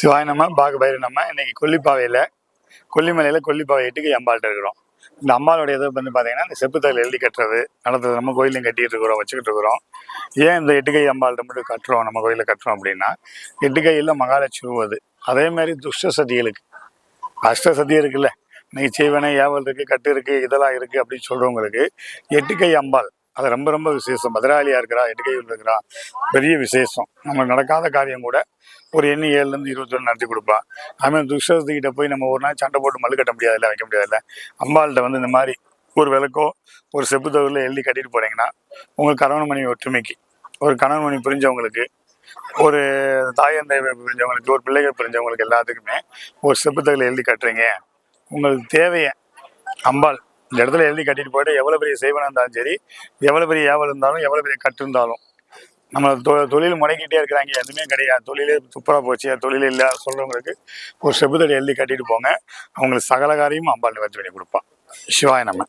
சிவாய் நம்ம பாக பயிர் நம்ம இன்னைக்கு கொல்லிப்பாவையில் கொல்லிமலையில் கொல்லிப்பாவை எட்டுக்கு அம்பாள்கிட்ட இருக்கிறோம். இந்த அம்பாளுடைய இது வந்து பார்த்தீங்கன்னா இந்த செப்புத்தல் எழுதி கட்டுறது நடத்துறது நம்ம கோயிலையும் கட்டிட்டு இருக்கிறோம் வச்சுக்கிட்டு இருக்கிறோம். ஏன் இந்த எட்டுக்கை அம்பாள்கிட்ட மட்டும் கட்டுறோம் நம்ம கோயிலில் கட்டுறோம் அப்படின்னா எட்டுக்கையில் மகாலட்சுமி அது. அதே மாதிரி துஷ்ட சதிகளுக்கு. அஷ்ட சதி இருக்குல்ல. இன்னைக்கு செய்வனை ஏவல் இருக்கு கட்டு இருக்கு இதெல்லாம் இருக்கு அப்படின்னு சொல்றவங்களுக்கு எட்டுக்கை அம்பாள் அது ரொம்ப ரொம்ப விசேஷம். பதிராளியாக இருக்கிறா எட்டுக்கையில் இருக்கிறா பெரிய விசேஷம். நம்ம நடக்காத காரியம் கூட ஒரு எண்ணி ஏழுலேருந்து இருபத்தொன்று நடத்தி கொடுப்பா. அதுமாதிரி துஷ்டத்துக்கிட்ட போய் நம்ம ஒரு நாள் சண்டை போட்டு மல்லு கட்ட முடியாதுல்ல வைக்க முடியாதுல்ல? அம்பாள்கிட்ட வந்து இந்த மாதிரி ஒரு விளக்கோ ஒரு செப்பு தகவலில் எழுதி கட்டிட்டு போகிறீங்கன்னா உங்கள் கணவன் மனைவி ஒற்றுமைக்கு ஒரு கணவன் மனைவி புரிஞ்சவங்களுக்கு ஒரு தாயந்தை புரிஞ்சவங்களுக்கு ஒரு பிள்ளைகள் புரிஞ்சவங்களுக்கு எல்லாத்துக்குமே ஒரு செப்பு தகவலை எழுதி கட்டுறீங்க. உங்களுக்கு தேவையை அம்பாள் இந்த இடத்துல எழுதி கட்டிட்டு போயிட்டு எவ்வளோ பெரிய செய்வனாக இருந்தாலும் சரி எவ்வளோ பெரிய ஏவல் இருந்தாலும் எவ்வளோ பெரிய கட்டு இருந்தாலும். நம்ம தொ தொழில் முடக்கிட்டே இருக்கிறாங்க எதுவுமே கிடையாது. தொழிலே துப்புரா போச்சு தொழில் இல்லை சொல்கிறவங்களுக்கு ஒரு செப்புத்தடி எழுதி கட்டிட்டு போங்க. அவங்களுக்கு சகல காரியமும் அம்பாள் நிவர்த்தி பண்ணி கொடுப்பான். சிவாய நம்ம